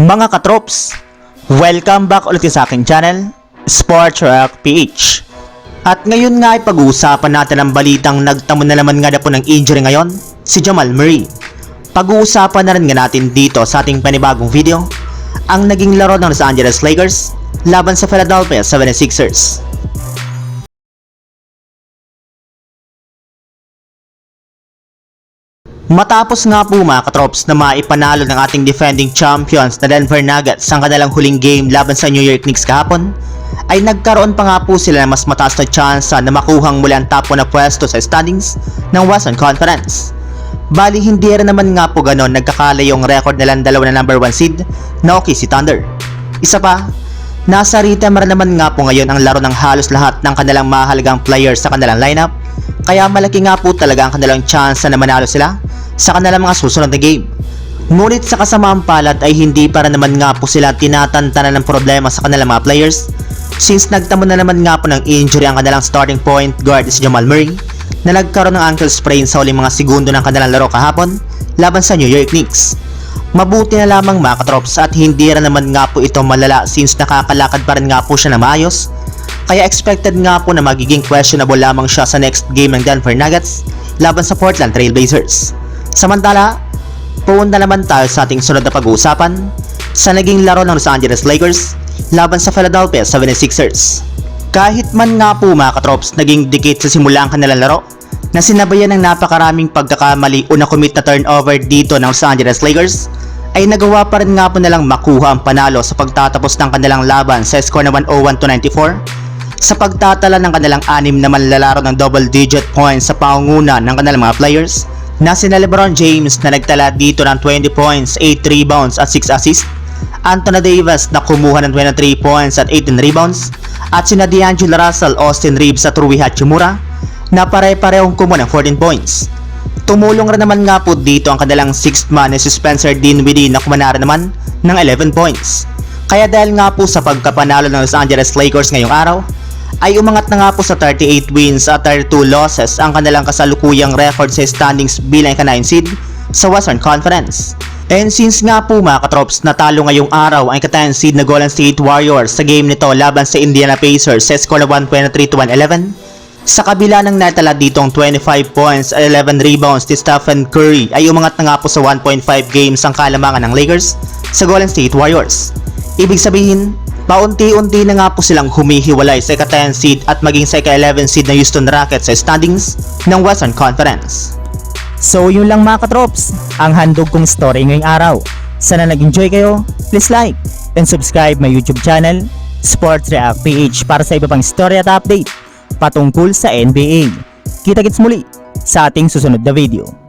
Mga katrops, welcome back ulit sa aking channel, Sports Rock PH. At ngayon nga ay pag-uusapan natin ang balitang nagtamo na naman nga na po ng injury ngayon, si Jamal Murray. Pag-uusapan na rin nga natin dito sa ating panibagong video, ang naging laro ng Los Angeles Lakers laban sa Philadelphia 76ers. Matapos nga po mga katrops na maipanalo ng ating defending champions na Denver Nuggets ang kanilang huling game laban sa New York Knicks kahapon, ay nagkaroon pa nga po sila ng mas mataas na tsansa na makuhang muli ang tapo na pwesto sa standings ng Western Conference. Bali hindi rin naman nga po ganon nagkakala yung record nilang dalawa na number 1 seed na OKC Thunder. Isa pa, nasa rhythm rin naman nga po ngayon ang laro ng halos lahat ng kanilang mahalagang players sa kanilang lineup kaya malaki nga po talaga ang kanilang chance na manalo sila sa kanilang mga susunod na game. Ngunit sa kasamaang palad ay hindi para naman nga po sila tinatantanan ng problema sa kanilang mga players since nagtamo na naman nga po ng injury ang kanilang starting point guard si Jamal Murray na nagkaroon ng ankle sprain sa uling mga segundo ng kanilang laro kahapon laban sa New York Knicks. Mabuti na lamang mga katrops at hindi rin naman nga po ito malala since nakakalakad pa rin nga po siya na maayos kaya expected nga po na magiging questionable lamang siya sa next game ng Denver Nuggets laban sa Portland Trail Blazers. Samantala, pumunta naman tayo sa ating sunod na pag-uusapan sa naging laro ng Los Angeles Lakers laban sa Philadelphia 76ers. Kahit man nga po mga katrops naging dikit sa simula ang kanilang laro, na sinabayan ng napakaraming pagkakamali o na-commit na turnover dito ng Los Angeles Lakers, ay nagawa pa rin nga po nilang makuha ang panalo sa pagtatapos ng kanilang laban sa score na 101 to 94 sa pagtatala ng kanilang anim na manlalaro ng double-digit points sa pangunguna ng kanilang mga players na sina Lebron James na nagtala dito ng 20 points, 8 rebounds at 6 assists, Anthony Davis na kumuha ng 23 points at 18 rebounds, at sina D'Angelo Russell, Austin Reeves at Rui Hachimura na pare-parehong kumuha ng 14 points. Tumulong rin naman nga po dito ang kanilang 6th man na si Spencer Dinwiddie na kumanara naman ng 11 points. Kaya dahil nga po sa pagkapanalo ng Los Angeles Lakers ngayong araw, ay umangat na nga po sa 38 wins at 32 losses ang kanilang kasalukuyang record sa standings bilang ka-9 seed sa Western Conference. And since nga po mga katrops natalo ngayong araw ang ka-10 seed na Golden State Warriors sa game nito laban sa Indiana Pacers sa score na 123 to 111, sa kabila ng natala ditong 25 points at 11 rebounds ni Stephen Curry ay umangat na nga po sa 1.5 games ang kalamangan ng Lakers sa Golden State Warriors. Ibig sabihin, paunti-unti na nga po silang humihiwalay sa ika-10 seed at maging sa ika-11 seed na Houston Rockets sa standings ng Western Conference. So yun lang mga katrops, ang handog kong story ngayong araw. Sana nag-enjoy kayo, please like and subscribe my YouTube channel, Sports React PH para sa iba pang story at update patungkol sa NBA. Kita-kits muli sa ating susunod na video.